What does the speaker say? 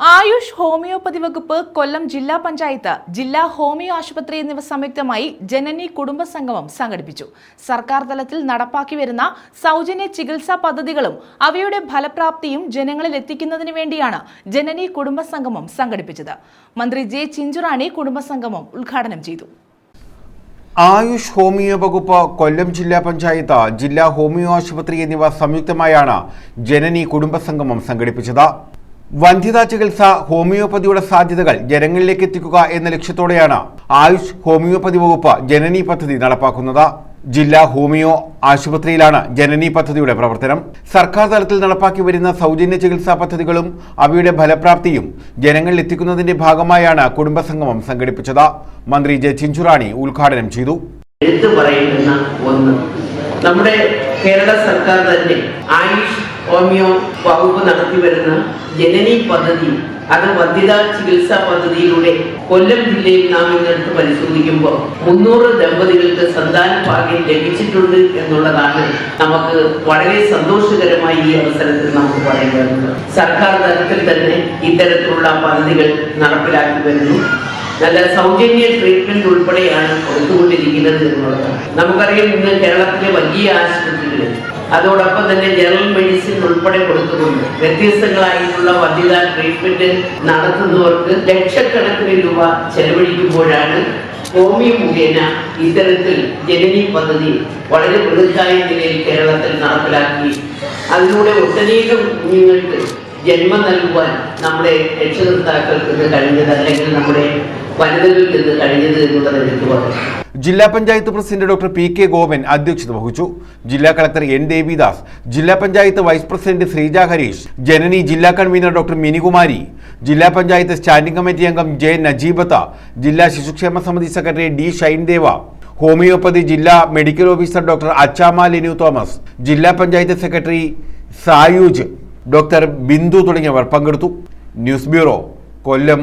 Ayush homeopathy വകുപ്പ് കൊല്ലം ജില്ലാ പഞ്ചായത്ത് ജില്ലാ ഹോമിയോ ആശുപത്രി എന്നിവ സംയുക്തമായി ജനനി കുടുംബ സംഗമം സംഘടിപ്പിച്ചു. സർക്കാർ തലത്തിൽ നടപ്പാക്കി വരുന്ന സൗജന്യ ചികിത്സാ പദ്ധതികളും അവയുടെ ഫലപ്രാപ്തിയും ജനങ്ങളിൽ എത്തിക്കുന്നതിന് വേണ്ടിയാണ് ജനനി കുടുംബ സംഗമം സംഘടിപ്പിച്ചത്. മന്ത്രി ജെ ചിഞ്ചുറാണി കുടുംബ സംഗമം ഉദ്ഘാടനം ചെയ്തു. ആയുഷ് ഹോമിയോ വകുപ്പ് കൊല്ലം ജില്ലാ പഞ്ചായത്ത് ജില്ലാ ഹോമിയോ ആശുപത്രി എന്നിവ സംയുക്തമായാണ് ജനനി കുടുംബസംഗമം സംഘടിപ്പിച്ചത്. വന്ധ്യതാ ചികിത്സ ഹോമിയോപ്പതിയുടെ സാധ്യതകൾ ജനങ്ങളിലേക്ക് എത്തിക്കുക എന്ന ലക്ഷ്യത്തോടെയാണ് ആയുഷ് ഹോമിയോപ്പതി വകുപ്പ് ജനനി പദ്ധതി നടപ്പാക്കുന്നത്. ജില്ലാ ഹോമിയോ ആശുപത്രിയിലാണ് ജനനി പദ്ധതിയുടെ പ്രവർത്തനം. സർക്കാർ തലത്തിൽ നടപ്പാക്കി വരുന്ന സൗജന്യ ചികിത്സാ പദ്ധതികളും അവയുടെ ഫലപ്രാപ്തിയും ജനങ്ങളിൽ എത്തിക്കുന്നതിന്റെ ഭാഗമായാണ് കുടുംബസംഗമം സംഘടിപ്പിച്ചത്. മന്ത്രി ജെ ചിഞ്ചുറാണി ഉദ്ഘാടനം ചെയ്തു. നമ്മുടെ കേരള സർക്കാർ തന്നെ ആയുഷ് ഹോമിയോ വകുപ്പ് നടത്തി വരുന്ന ജനനി പദ്ധതി അത് വന്ധ്യത ചികിത്സാ പദ്ധതിയിലൂടെ കൊല്ലം ജില്ലയിൽ നാം ഇന്നെടുത്ത് പരിശോധിക്കുമ്പോൾ മുന്നൂറ് ദമ്പതികൾക്ക് സന്താന ഭാഗ്യം ലഭിച്ചിട്ടുണ്ട് എന്നുള്ളതാണ് നമുക്ക് വളരെ സന്തോഷകരമായി ഈ അവസരത്തിൽ നമുക്ക് പറയുന്നത് സർക്കാർ തലത്തിൽ തന്നെ ഇത്തരത്തിലുള്ള പദ്ധതികൾ നടപ്പിലാക്കി വരുന്നു. നല്ല സൗജന്യ ട്രീറ്റ്മെന്റ് ഉൾപ്പെടെയാണ് കൊടുത്തുകൊണ്ടിരിക്കുന്നത് എന്നുള്ളതാണ്. നമുക്കറിയാം ഇന്ന് കേരളത്തിലെ വലിയ ആശുപത്രികളിൽ അതോടൊപ്പം തന്നെ ജനറൽ മെഡിസിൻ ഉൾപ്പെടെ കൊടുത്തുകൊണ്ട് വ്യത്യസ്തങ്ങളായിട്ടുള്ള വന്ധ്യതാ ട്രീറ്റ്മെന്റ് നടത്തുന്നവർക്ക് ലക്ഷക്കണക്കിന് രൂപ ചെലവഴിക്കുമ്പോഴാണ് ഹോമി മുഖേന ഇത്തരത്തിൽ ജനനി പദ്ധതി വളരെ വൃദ്ധായ നിലയിൽ കേരളത്തിൽ നടപ്പിലാക്കി. അതിലൂടെ ഒട്ടനേകം കുഞ്ഞുങ്ങൾക്ക് ജന്മം നൽകുവാൻ നമ്മുടെ രക്ഷകർത്താക്കൾക്ക് കഴിഞ്ഞത് അല്ലെങ്കിൽ നമ്മുടെ ജില്ലാ panchayat president doctor P K Gopan അധ്യക്ഷത വഹിച്ചു. ജില്ലാ കളക്ടർ എൻ ദേവിദാസ് ജില്ലാ പഞ്ചായത്ത് വൈസ് പ്രസിഡന്റ് ശ്രീജ ഹരീഷ് ജനനി ജില്ലാ കൺവീനർ ഡോക്ടർ മിനികുമാരി ജില്ലാ പഞ്ചായത്ത് സ്റ്റാൻഡിംഗ് കമ്മിറ്റി അംഗം ജെ നജീബത്ത ജില്ലാ ശിശുക്ഷേമ സമിതി സെക്രട്ടറി ഡി ഷൈൻദേവ ഹോമിയോപ്പതി ജില്ലാ medical officer doctor Achamma Linu Thomas ജില്ലാ പഞ്ചായത്ത് സെക്രട്ടറി സായൂജ് ഡോക്ടർ ബിന്ദു തുടങ്ങിയവർ പങ്കെടുത്തു. News bureau Kollam.